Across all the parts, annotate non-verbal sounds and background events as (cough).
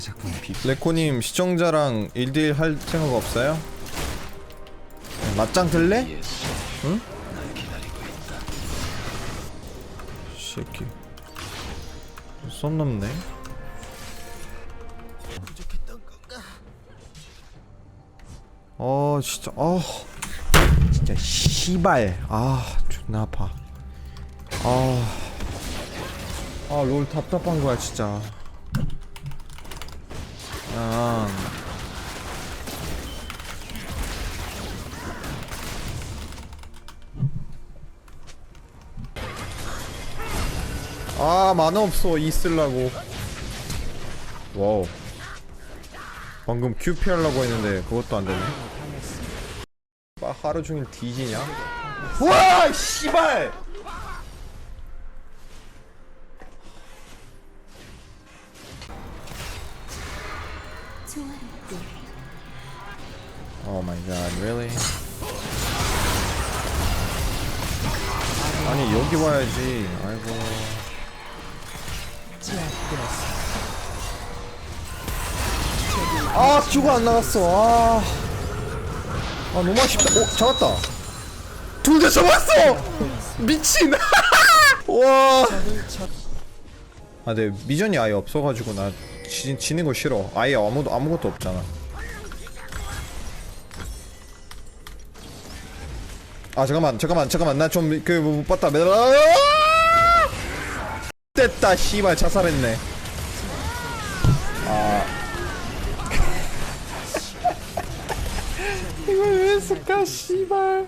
작품을 비 레코님 시청자랑 1대1 할 생각 없어요? 네, 맞짱 들래? 응? 새끼. 손 넘네. 어 진짜 어. 진짜 씨발. 아 존나 아파. 아아롤 답답한 거야 진짜 아 아 만화 없어. 이 쓸라고. 와우. 방금 큐 피하려고 했는데 그것도 안 되네. 빠 하루 종일 뒤지냐? 와 씨발 Oh my god, really? 아니 여기 와야지. 아이고. 아, 큐가 안 나갔어. 아. 아, 너무 아쉽다. 어, 잡았다. 둘 다 잡았어! 미친! (laughs) 와. 아, 네, 미전이 아예 없어가지고 나 지, 지는 거 싫어. 아예 아무도 아무것도 없잖아. 아 잠깐만 잠깐만 잠깐만. 나 좀 그 못 봤다. 아! 됐다 씨발. 자살했네. 아. (laughs) 이걸 왜 했을까 씨발.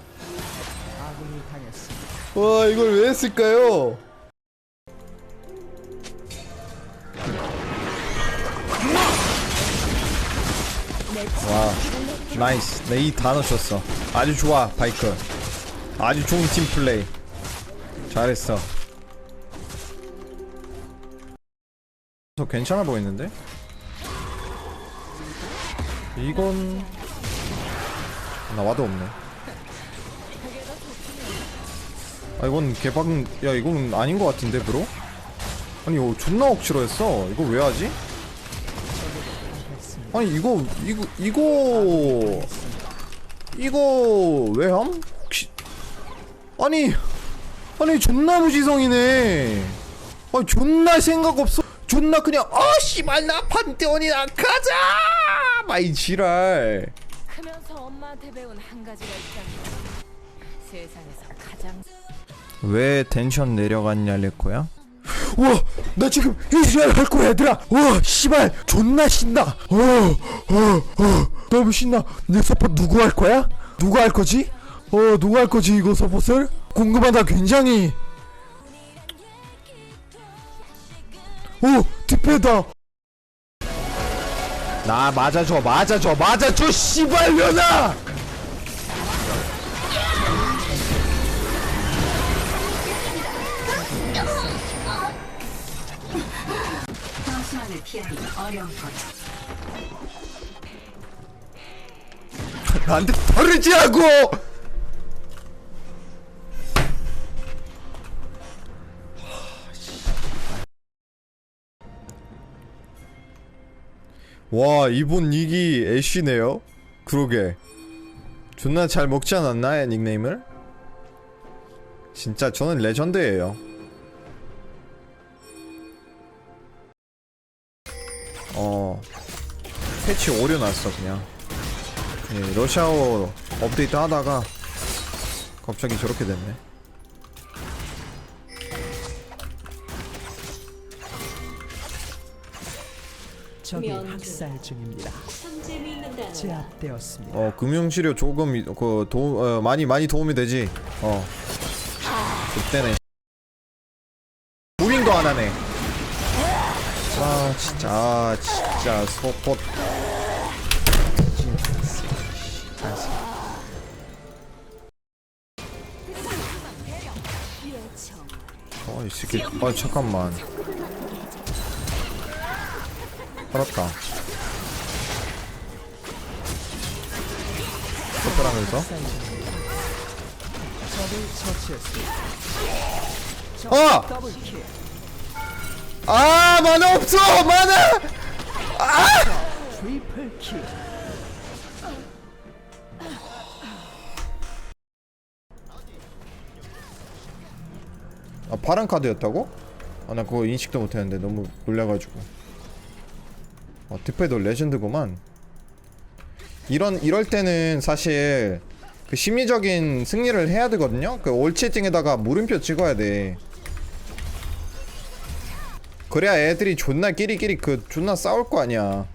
와 이걸 왜 했을까요 와 나이스. 내이다 넣으셨어. 아주 좋아 바이크. 아주 좋은 팀 플레이. 잘했어. 저 괜찮아 보이는데? 이건 나 와도 없네. 아 이건 개박 야 이건 아닌 것 같은데 브로? 아니 이거 존나 억지로 했어. 이거 왜 하지? 아니 이거 이거 이거 이거 왜 함? 혹시 아니 아니 존나 무지성이네. 아니 존나 생각 없어. 존나 그냥 아 씨발 나 판테온이나 가자! 마이 지랄. 크면서 엄마한테 배운 한 가지가 있다면 세상에서 가장 왜 텐션 내려갔냐 레코야? 와, 나 지금 이지랄 할 거야, 얘들아. 와, 씨발, 존나 신나. 어, 어, 어, 너무 신나. 내 서폿 누구 할 거야? 누가 할 거지? 어, 누가 할 거지 이거 서폿을? 궁금하다, 굉장히. 오, 뒷배다. 나 맞아줘, 맞아줘, 맞아줘, 씨발 년아! 나한테 털으지라고! 와 이분 이기 애쉬네요 그러게 존나 잘 먹지 않았나 닉네임을? 진짜 저는 레전드예요 어 패치 오류 났어 그냥 예, 러시아어 업데이트 하다가 갑자기 저렇게 됐네. 적이 학살 중입니다. 제압되었습니다. 어 금융치료 조금 이- 그 도, 어, 많이 많이 도움이 되지. 어. 그때네. 무빙도 안 하네. 아 진짜 아 진짜 소포. 어이 새끼. 아 잠깐만. 살았다. 서프라면서 적 아 만화 없어 만화! 킬. 아 파란 카드였다고? 아 나 그거 인식도 못했는데 너무 놀래가지고. 어 드페도 레전드구만. 이런 이럴 때는 사실 그 심리적인 승리를 해야 되거든요? 그 올치팅에다가 물음표 찍어야 돼 그래야 애들이 존나 끼리끼리 그 존나 싸울 거 아니야